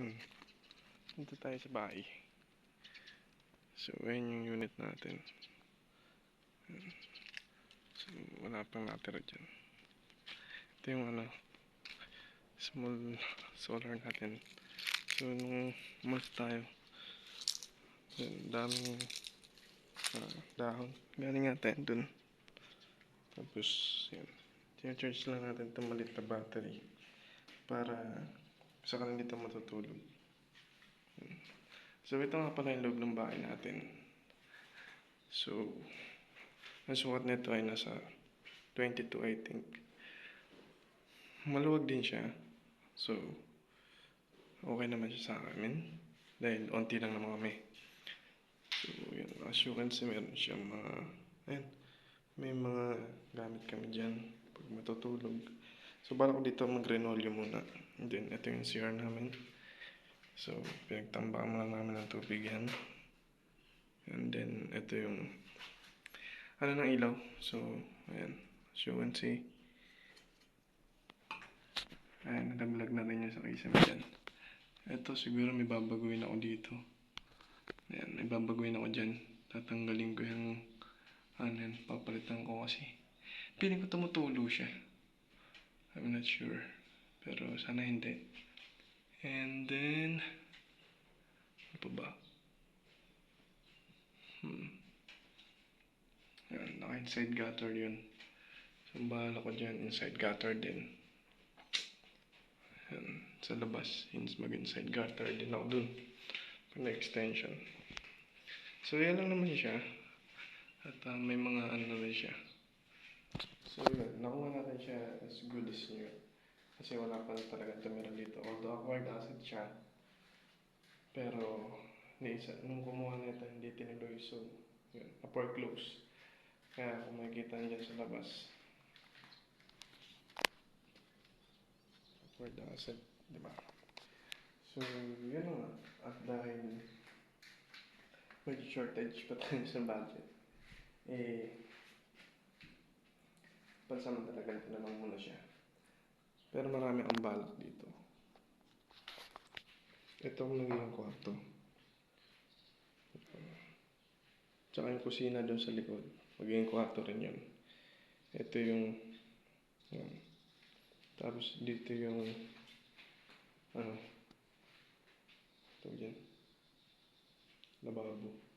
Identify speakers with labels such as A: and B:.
A: Hmm. Punta tayo sa bahay. So, ayan yung unit natin. So, wala pang natira dyan. Ito yung ano, small solar natin. So, nung umalis tayo, yun, daming ah, dahon. Galing natin dun. Tapos, yun. Tina-charge lang natin itong maliit na battery para sa kanila dito matutulog. So, ito nga pala yung loob ng bahay natin. So, ang sukat nito ay nasa 22, I think. Maluwag din siya. So, okay naman siya sa amin. Dahil onti lang naman kami. So, yun. As you can see, meron siyang mga, ayan, may mga gamit kami dyan pag matutulog. So, balak ko dito mag-renolyo muna. And then, ito yung CR namin. So, pinagtambakan lang namin ng tubig yan. And then, ito yung, ano ng ilaw. So, ayan. As you can see. Ayan, nalaglag na rin yung sa kisame dyan. Ito, siguro may babaguhin ako dito. Ayan, may babaguhin ako dyan. Tatanggalin ko yung, ano yan, papalitan ko kasi. Piling ko tumutulo siya. I'm not sure. Pero sana hindi. And then, ano pa ba? Hmm. Yan, naka-inside gutter yun. So, bahala ko dyan, inside gutter din. Yan, sa labas, ins mag-inside gutter din ako dun. Pag extension. So, yan lang naman siya. At ah, may mga ano naman siya. So, yun. Nakuha natin siya as good as new. Kasi wala pa na talaga tumira dito. Although acquired asset siya. Pero, hindi, sa, nung kumuha nito, hindi tinuloy. So, yun. Upper close. Kaya kung makikita niyo dyan sa labas. Upward asset. Di ba? So, yun na nga. At dahil medyo shortage pa tayo sa budget, eh, pansamantala ganito na lang muna siya. Pero marami ang balak dito. Ito ang naging kwarto. Tsaka yung kusina doon sa likod. Magiging kwarto rin yun. Ito yung... Yan. Tapos dito yung... Ano? Ito dyan. Lababo.